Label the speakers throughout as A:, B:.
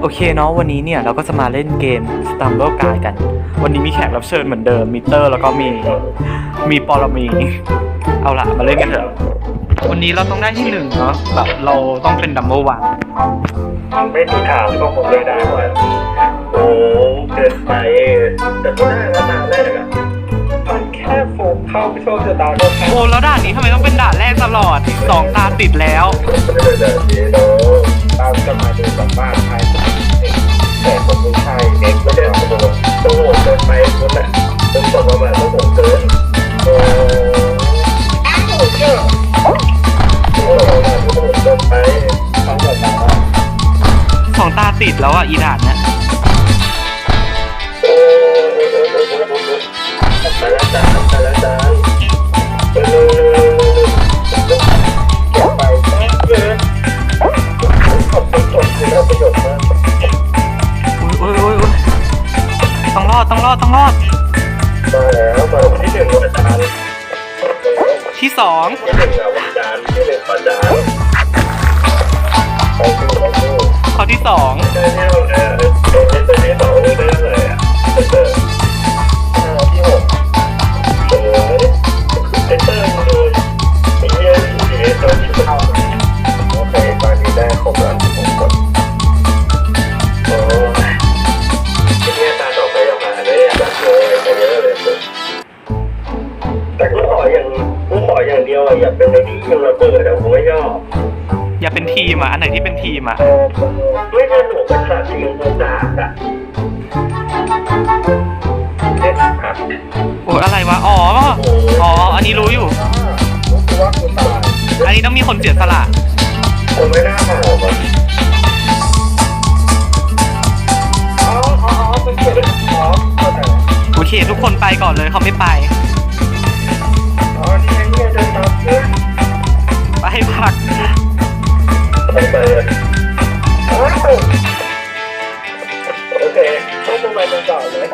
A: โอเคเนาะวันนี้เนี่ยเราก็จะมาเล่นเกม Stumble Guide กัน วันนี้มีแขกรับเชิญเหมือนเดิมมิเตอร์ แล้วก็มีมีปรมี เอาล่ะมาเล่นกันเถอะ วันนี้เราต้องได้ที่หนึ่งเนาะแบบเราต้องเป็นดัมเบิลวัน
B: ไม่มีทางก็คงไม่ได้ว่าโอ้เกินไปแต่ก็ได้แล้วนะแรกอะมันแค่โฟมเข้าโชคชะตาก็แค่
A: โอ้แล้วด่านนี้ทำไมต้องเป็นด่านแรกตลอดสองตาติดแล้ว
B: ไม่ได้แบบนี้เนาะ ตามกันมาดูกับบ้านใครแต่ผมไม่ใช่เด็กไม่ได้เอาตัวต้องโหดเกินไปนั่นแหละต้องบอกว่าแบบต้องโหดเกินโอ้อ้าวเจ้าโอ้โหมันโหดเกินไป
A: สองตาติดแล้วอะอีด่านเนี่ย
B: อ
A: ง
B: เดียวอะอย่าเป็นในนี้ยังระเบิดอะกูไม่ชอบ
A: อย่าเป็นทีมอะ อันไหนที่เป็นทีมอะ
B: ไม่ใช่หนูเป็นสัตว์ที่อยู่ในตาอะเด็ดครับ
A: โอ้ยอะไรวะ อ๋อ อ๋อ อันนี้รู้อยู่
B: รู้สึกว่ากูตาย
A: อันนี้ต้องมีคนเสียสละ
B: ผมไม่น่าหามันอ๋ออ๋อเป็นเกียรติอ๋อเข้าใจ
A: โอเค ทุกคนไปก่อนเลยเขาไม่ไป
B: ไปไปอ้าวโอเคต้องลงไปตรงต่อเลย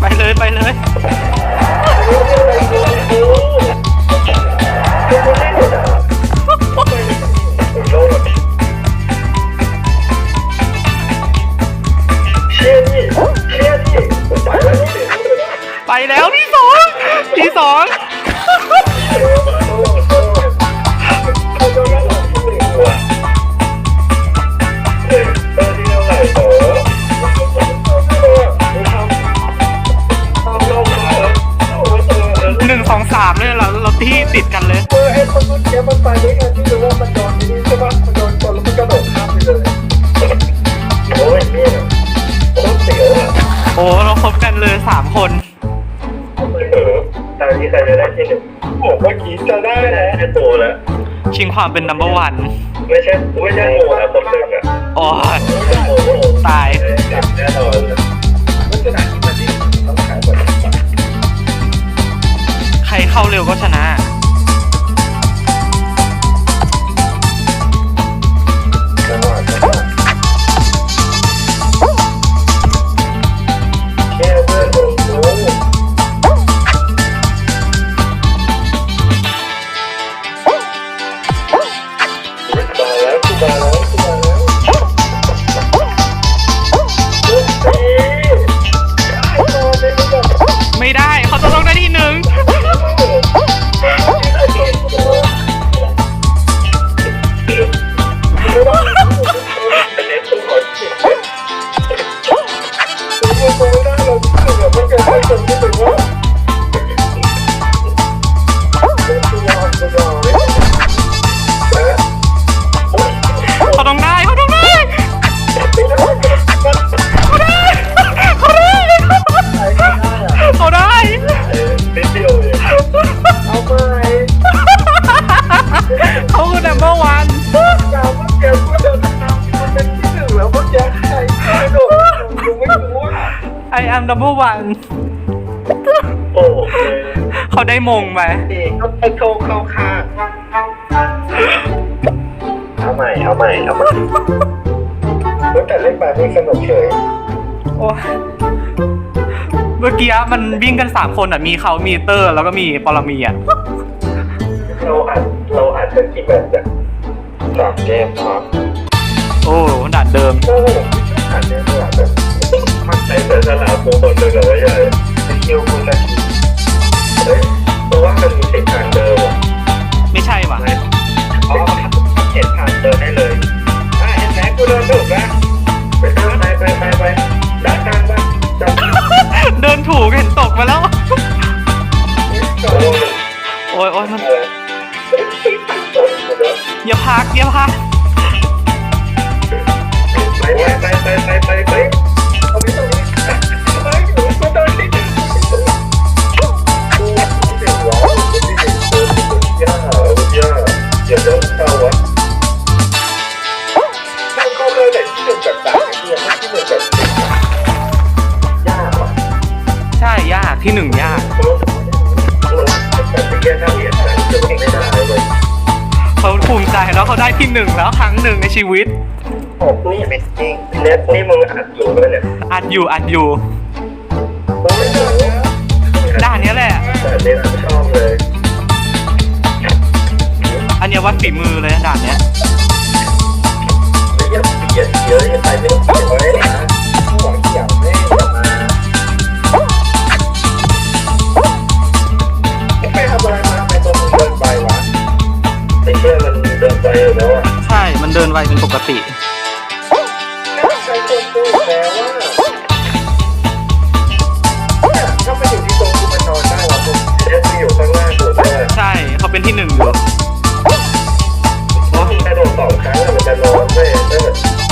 A: ไปเลยไปเลย
B: แล้ว
A: ไอ้ตั
B: วแล้ว
A: ชิงความเป็น number one
B: ไม่ใช่ไม่ใช่โง่นะคนหนึ่งอะ
A: โอ้ย
B: โอ้โห
A: ตาย
B: จับแน่นอนเลยลักษณะที่มันนี่ต้องขายบริษัท
A: ใครเข้าเร็วก็ชนะ I am number one
B: โอ้โห
A: เขาได้มงไป
B: ดีก็ไปโชว์เข้าข้างเอาใหม่เอาใหม่เอาใหม่ตั้งแต่เล่นไปไม่สนุกเฉย
A: โอ้ยเมื่อกี้มันวิ่งกันสามคนอะมีเขามีเตอร์ แล้วก็มีปรมีอะ
B: เราอาจเราอาจจะกี่แบบจากสามเกมครับ
A: โอ้ด่านานเดิม
B: โอ้โหผ่านเนี่ยสลับแบบมัน ใช้เสือสลับตัวคนเดินเลยใหญ่ไอ้เที่ยวคุณนาทีเฮ้ยเพราะว่ามันมีเส้นทางเดิมอะ
A: ไม่
B: หนึ่ง
A: แล้วครั้งหนึ่งในชีวิต
B: ผมนี่เป็นจริงเน็ตนี่มึงอัดอยู่เลยเนี่ย
A: อัดอยู่อัดอยู่
B: ผมไม่รู้
A: ด่านเนี้ยแหละ
B: แต่เน็ตชอบเลย
A: อันเนี้ยวัดฝีมือเลยนะด่านเนี้ย
B: อย่าเบียดเยอะอย่าไปไม่ต้องเบีย เดินไวเป็
A: นปกติ
B: ใครคนตู้แล้วว่าถ้ามันอยู่ที่ตรงกูมันนอนได้หรอผมเอฟอยู่ข้างล่างสุดเลย
A: ใช่เขาเป็นที่หนึ่งอยู่
B: เพราะมันกระโดดสองครั้งมันจะนอนเว้ย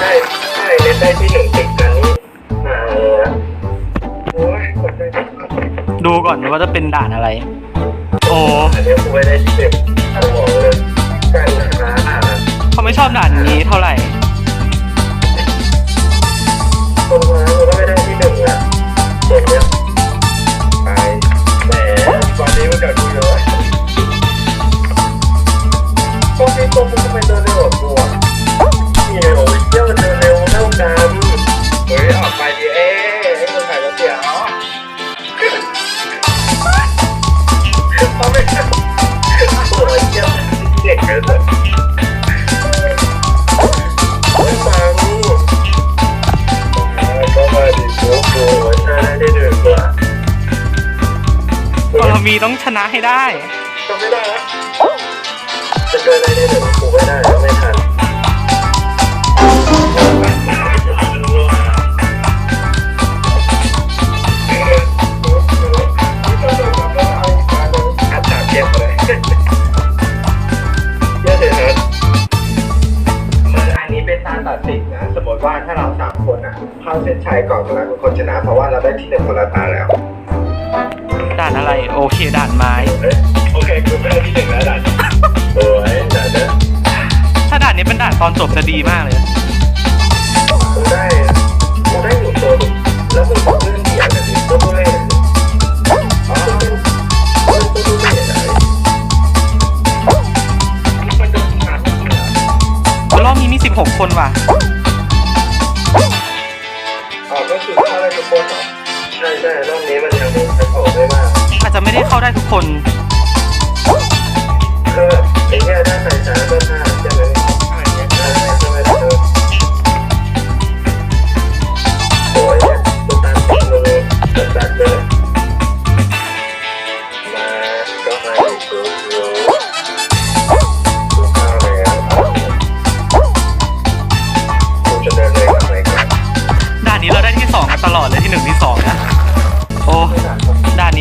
B: ใช่ใช่เล่นได้ที่หนึ่งติดกันนี่อ่าโอ้ยกดใจจะ
A: ดูก่อนว่าจะเป็นด่านอะไร โอ้
B: อันนี้กูไม่ได้ที่หนึ่งเอาบอกเลยกันนะอ่า
A: เขาไม่ชอบด่านนี้เท่าไหร่
B: ตรงนั้นมันก็ไม่ได้ที่หนึ่งอะตรงเนี้ย มีต้องชนะ
A: ให้ได้
B: จำไม่ได้จะเกินอะไรได้หนึ่งกูไม่ได้ไม่ทันอัดฉากเก็บเลยเยอะเลยนะมันอันนี้เป็นตาตัดสินนะสมมติว่าถ้าเราสามคนอะเข้าเส้นชัยก่อนเราเป็นคนชนะ เพราะว่าเราได้ที่หนึ่งคนละตาแล้ว
A: อะไรโอเคด่านไม้
B: โอเคกูไม่ได้ที่หนึ่งแล้วด่านโอ้ยด่านเนี้ย
A: ถ้าด่านนี้เป็นด่านตอนจบจะดีมากเลย
B: กูได้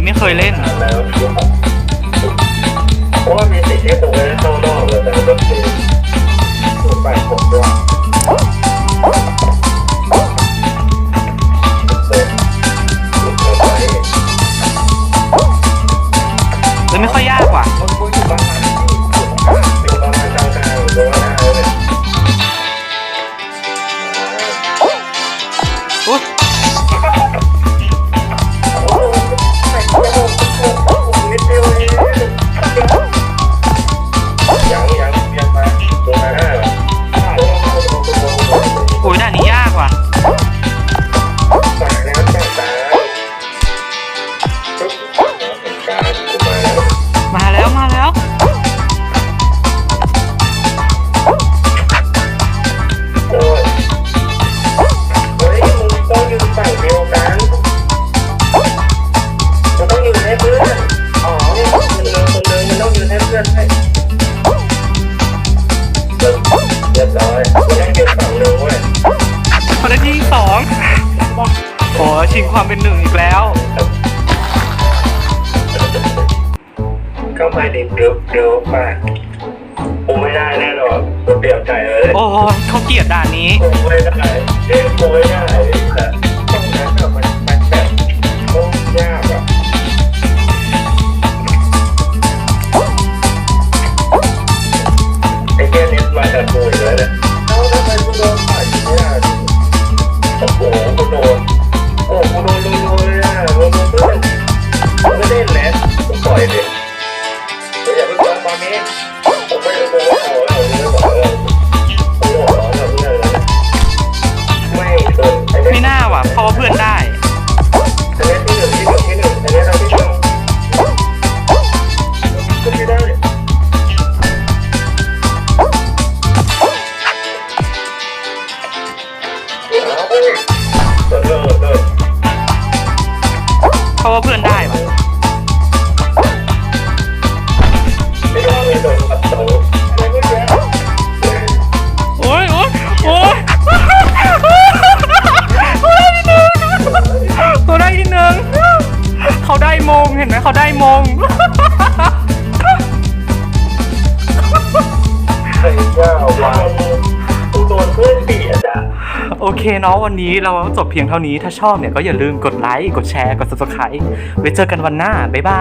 B: ไม่เคยเล่นเพราะว่ามสิทนี่
A: จะเล่
B: น ชิงความเป็นหนึ่งอี
A: ก
B: แล้ว ก็มาดิเดือบเดือ
A: บมา
B: ผมไม่ได้แน่นอนผมเป
A: ลี่ยน
B: ใจเลยโอ้ยเขาเกลียดด่านนี้ผมไม่ได้ผมไม่ได้ต้งนั้นแมาแต่ไอ้
A: ตม
B: ว
A: เนาะวันนี้เราจบเพียงเท่านี้ถ้าชอบเนี่ยก็อย่าลืมกดไลค์กดแชร์กด subscribe ไว้เจอกันวันหน้าบ๊ายบาย